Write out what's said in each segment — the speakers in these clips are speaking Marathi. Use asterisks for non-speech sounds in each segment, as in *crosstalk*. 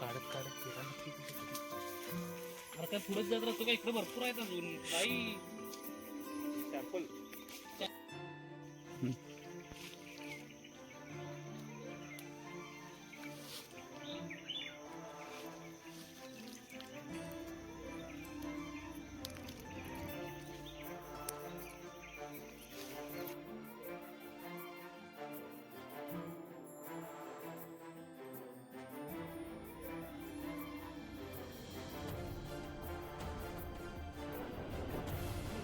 काढत काढत फिरायला अरे काय पुढे जात राहतो का? इकडे भरपूर आहेत अजून. काही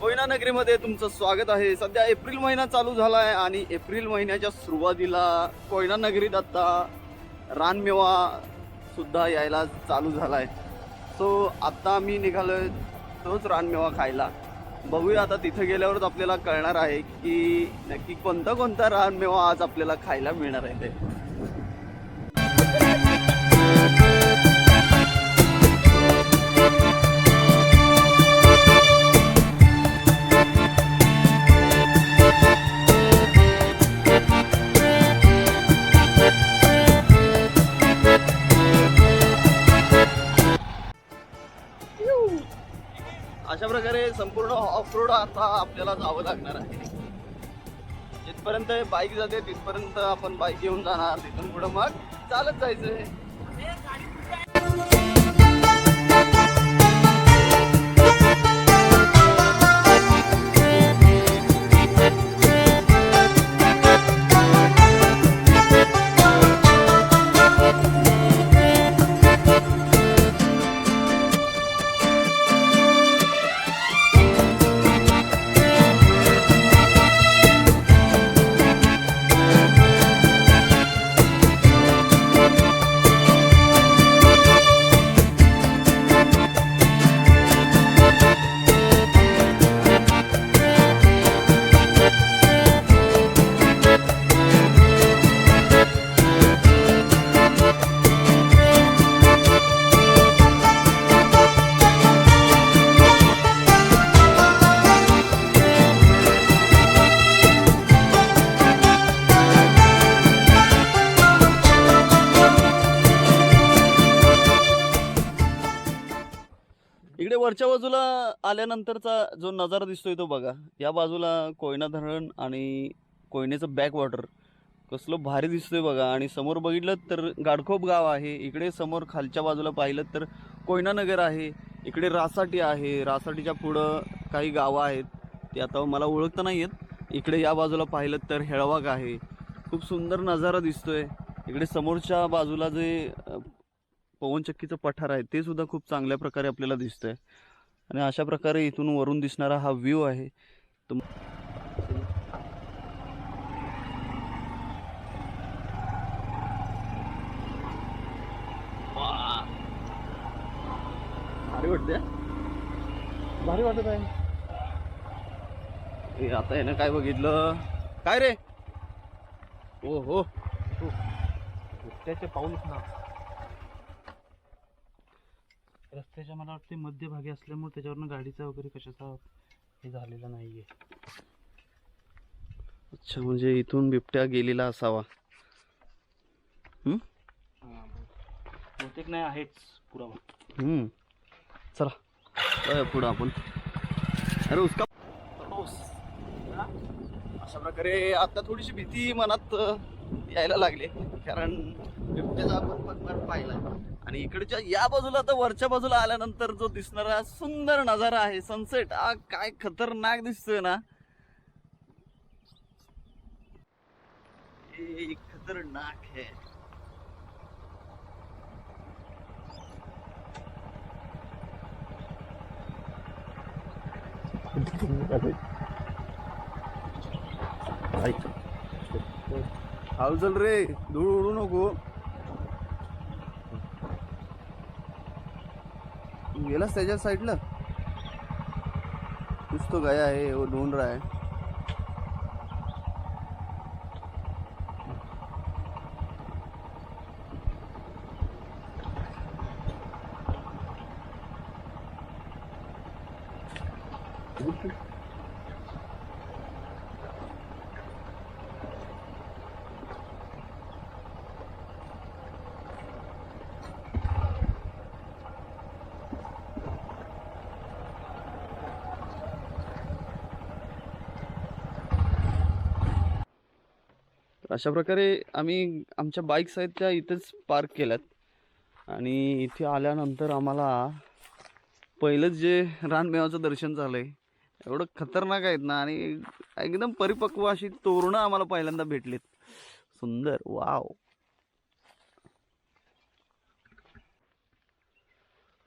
कोयना नगरीमध्ये तुमचं स्वागत आहे. सध्या एप्रिल महिना चालू झाला आहे आणि एप्रिल महिन्याच्या सुरुवातीला कोयना नगरीत आत्ता रानमेवा सुद्धा यायला चालू झाला आहे सो आता आम्ही आहे तोच रानमेवा खायला. बघूया आता तिथे गेल्यावरच आपल्याला कळणार आहे की नक्की कोणता कोणता रानमेवा आज आपल्याला खायला मिळणार आहे ते. ऑफ रोड आता आपल्याला जावं लागणार आहे. जिथपर्यंत बाईक जाते तिथपर्यंत आपण बाईक घेऊन जाणार. तिथून पुढं मग चालत जायचंय वरच्या बाजूला आल्यानंतरचा जो नजारा दिसतोय तो बघा. या बाजूला कोयना धरण आणि कोयनेचं बॅकवॉटर कसलं भारी दिसतोय बघा. आणि समोर बघितलं तर गाडखोप गाव आहे. इकडे समोर खालच्या बाजूला पाहिलं तर कोयना नगर आहे. इकडे रासाटी आहे. रासाटीच्या पुढं काही गावं आहेत. ते आता मला ओळखता नाही आहेत इकडे या बाजूला पाहिलं तर हेळवाग आहे. खूप सुंदर नजारा दिसतोय. इकडे समोरच्या बाजूला जे पवनचक्कीचं पठार आहे ते सुद्धा खूप चांगल्या प्रकारे आपल्याला दिसतंय. आणि अशा प्रकारे इथून वरून दिसणारा हा व्ह्यू आहे. भारी वाटते भारी वाटत आहे. ए, आता यानं काय बघितलं? काय रे? ओ हो रस्त्याचे पाऊलच ना रस्त्याच्या मला वाटते मध्यभागी असल्यामुळे त्याच्यावरनं गाडीचा वगैरे कशाचा हे झालेला नाहीये. अच्छा म्हणजे इथून बिबट्या गेलेला असावा. बहुतेक नाही आहेच पुरावा. चला पुढं आपण. अरे उसका अशा प्रकारे आता थोडीशी भीती मनात यायला लागले. कारण बिबट्याचा आपण पगमार पाहिला आणि इकडच्या या बाजूला तर वरच्या बाजूला आल्यानंतर जो दिसणारा सुंदर नजारा आहे सनसेट हा काय खतरनाक दिसतोय ना. हे खतरनाक है *laughs* हाल चल रे धूळ उडू नको. गेलास त्याच्या साईडला कुछ तो गया आहे वो ढूंढ रहा Thank you. तर अशा प्रकारे आम्ही आमच्या बाईक्स आहेत त्या इथेच पार्क केल्यात. आणि इथे आल्यानंतर आम्हाला पहिलंच जे रानमेवाचं दर्शन झालं आहे एवढं खतरनाक आहेत ना आणि एकदम परिपक्व अशी तोरणं आम्हाला पहिल्यांदा भेटलीत. सुंदर वाव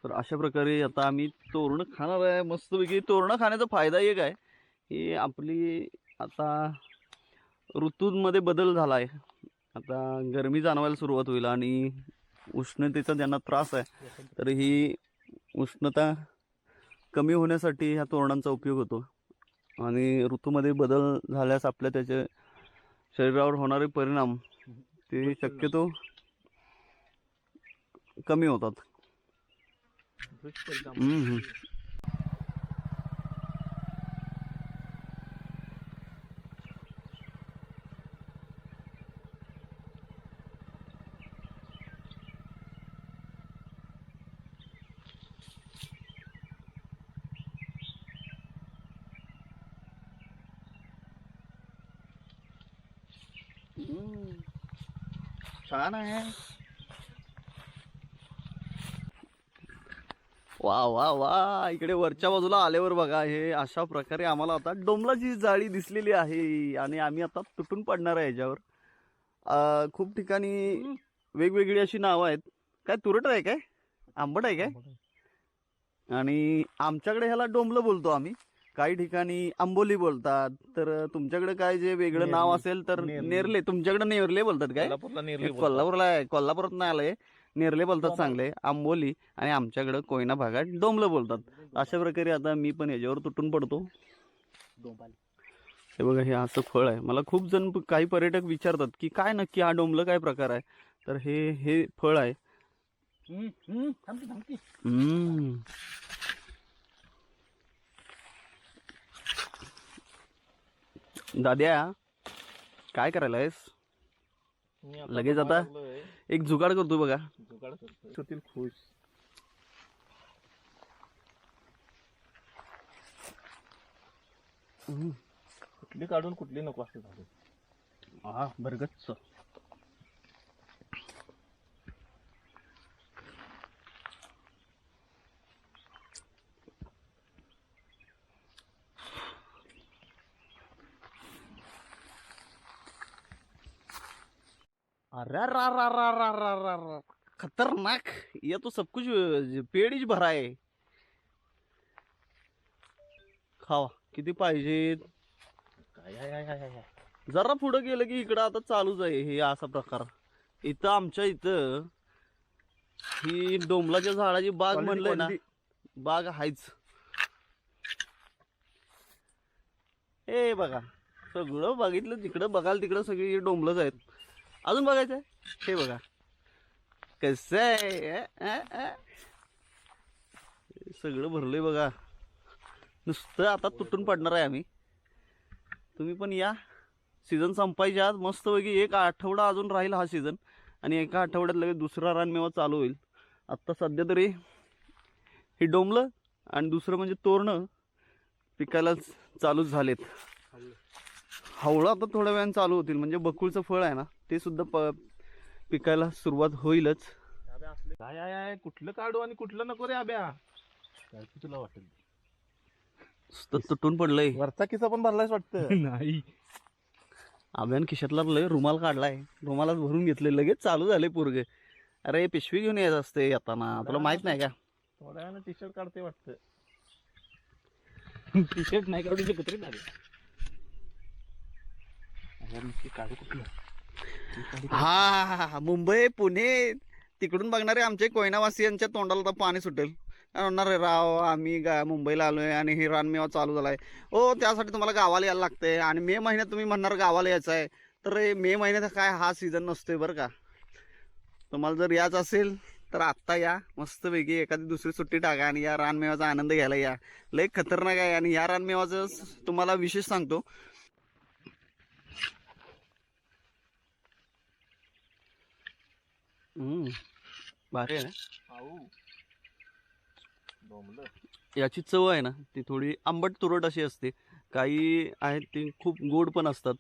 तर अशा प्रकारे आता आम्ही तोरणं खाणार आहे. मस्तपैकी तोरणं खाण्याचा फायदा एक आहे की आपली आता ऋतूंमध्ये बदल झाला आहे आता गरमी जाणवायला सुरुवात होईल आणि उष्णतेचा ज्यांना त्रास आहे तर ही उष्णता कमी होण्यासाठी ह्या तोरणांचा उपयोग होतो. आणि ऋतूमध्ये बदल झाल्यास आपल्या त्याचे शरीरावर होणारे परिणाम ते शक्यतो कमी होतात. छान आहे. वा वा वा. इकडे वरच्या बाजूला आल्यावर बघा हे अशा प्रकारे आम्हाला आता डोंबलाची जाळी दिसलेली आहे. आणि आम्ही आता तुटून पडणार आहे याच्यावर. अं, खूप ठिकाणी वेगवेगळी अशी नावं आहेत. काय तुरट आहे काय? आंबट आहे काय? आणि आमच्याकडे ह्याला डोंबलं बोलतो आम्ही. काही ठिकाणी आंबोली बोलतात. तर तुमच्याकडे काय जे वेगळं नाव. असेल तर नेरले. तुमच्याकडे नेरले बोलतात काय? कोल्हापूरला नेरली हे कोल्हापूरला आहे. कोल्हापुरात नाही आलंय. नेरले बोलतात चांगले. आंबोली आणि आमच्याकडे कोयना भागात डोंबलं बोलतात. अशा प्रकारे आता मी पण याच्यावर तुटून पडतो. हे बघा हे असं फळ आहे. मला खूप जण काही पर्यटक विचारतात की काय नक्की हा डोंबलं काय प्रकार आहे? तर हे हे फळ आहे. दाद्या काय करायला आहेस लगेच आता? एक जुगाड करतो बघा. होतील खुश. कुठली काढून कुठली नको असं झालं. हा बरगच्च अरे रा रा रा रा रा रा रा. खतरनाक. ये तो सब कुछ पेड़ ही भरा है खावा. किती आहे, आहे, आहे, आहे. जरा पुढं गेलं की इकडं आता चालूच आहे. हे असा प्रकार. इथं आमच्या इथं ही डोंबलाच्या झाडाची बाग म्हणलंय ना. बाग हायच. ए बघा. सगळं बघितलं तिकडं बघाल तिकडं सगळी डोंबलंच आहेत. अजून बघायचं? आहे हे बघा. कसं आहे? सगळं भरलंय बघा. नुसतं आता तुटून पडणार आहे आम्ही. तुम्ही पण या. सीझन संपायच्या आत मस्तपैकी एक आठवडा अजून राहील हा सीझन. आणि एका आठवड्यात लगेच दुसरा रानमेवा चालू होईल. आत्ता सध्या तरी हे डोंबलं आणि दुसरं म्हणजे तोरणं पिकायला चालूच झालेत. हवळं आता थोड्या वेळाने चालू होतील. म्हणजे बकुळचं फळ आहे ना ते सुद्धा प पिकायला सुरुवात होईलच. काय आहे, आहे कुठलं काढू आणि कुठलं नको रे आब्या? काय ते तुला वाटेल. तुटून पडलंय. वरचा किस्सा पण भरलायस वाटतं. *laughs* नाही. आव्यान खिशातला लय रुमाल काढलाय. रुमालात भरून घेतले लगेच चालू झाले पोरगे. अरे पिशवी घेऊन यायचं असते येताना. तुला माहीत नाही का? थोड्या वेळानं टी शर्ट काढते वाटतं. *laughs* टी शर्ट नाही काढू शकत रे हा हा, हा मुंबई पुणे तिकडून बघणारे आमचे कोयनावासियांच्या तोंडाला तर पाणी सुटेल. काय म्हणणार राव आम्ही गा मुंबईला आलोय आणि हे रानमेवा चालू झालाय. हो त्यासाठी तुम्हाला गावाला यायला लागतंय. आणि मे महिन्यात तुम्ही म्हणणार गावाला यायचं आहे. तर मे महिन्यात काय हा सीझन नसतोय बरं का? तुम्हाला जर याच असेल तर आत्ता या. मस्तपैकी एखादी दुसरी सुट्टी टाका आणि या रानमेवाचा आनंद घ्यायला या. लय खतरनाक आहे आणि या रानमेवाचं तुम्हाला विशेष सांगतो. भारी आहे ना? याची चव आहे ना ती थोडी आंबट तुरट अशी असते. काही आहेत ती खूप गोड पण असतात.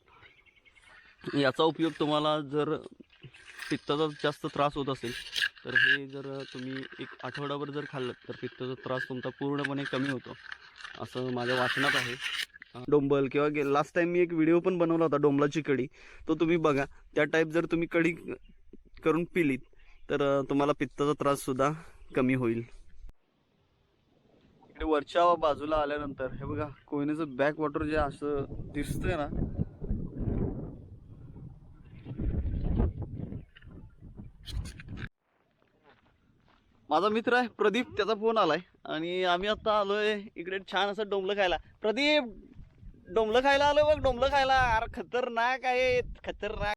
याचा उपयोग तुम्हाला जर पित्ताचा जास्त त्रास होत असेल तर हे जर तुम्ही एक आठवडाभर जर खाल्लं तर पित्ताचा त्रास तुमचा पूर्णपणे कमी होतो. असं माझ्या वाचनात आहे. डोंबल किंवा लास्ट टाईम मी एक व्हिडिओ पण बनवला होता डोंबलाची कढी. तो तुम्ही बघा. त्या टाईप जर तुम्ही कढी करून पिलीत तर तुम्हाला पित्ताचा त्रास सुद्धा कमी होईल. इकडे वरच्या बाजूला आल्यानंतर हे बघा कोयनेचं बॅक वॉटर जे असं दिसतंय ना माझा मित्र आहे प्रदीप त्याचा फोन आलाय. आणि आम्ही आता आलोय इकडे छान असं डोंबलं खायला. प्रदीप डोंबलं खायला आलोय बघ डोंबलं खायला. अरे खतरनाक आहे खतरनाक.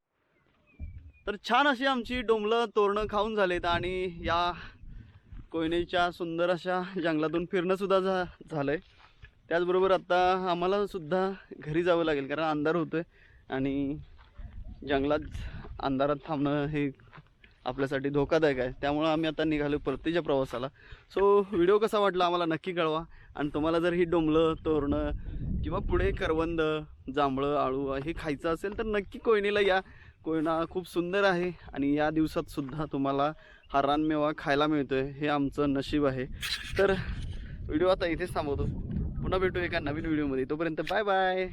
तर छान अशी आमची डोंबलं तोरणं खाऊन झालेत आणि या कोयनेच्या सुंदर अशा जंगलातून फिरणंसुद्धा झा झालं आहे त्याचबरोबर आत्ता आम्हालासुद्धा घरी जावं लागेल कारण अंधार होतोय आणि जंगलात अंधारात थांबणं हे आपल्यासाठी धोकादायक आहे. त्यामुळं आम्ही आता निघालो परतीच्या प्रवासाला. सो व्हिडिओ कसा वाटला आम्हाला नक्की कळवा. आणि तुम्हाला जर ही डोंबलं तोरणं किंवा पुढे करवंद जांभळं आळू हे खायचं असेल तर नक्की कोयनेला या. कोयना खूप सुंदर आहे आणि या दिवसात सुद्धा तुम्हाला हा रानमेवा खायला मिळतोय हे आमचं नशीब आहे. तर व्हिडिओ आता इथेच थांबवतो. पुन्हा भेटू एका नवीन व्हिडिओमध्ये. तोपर्यंत बाय बाय.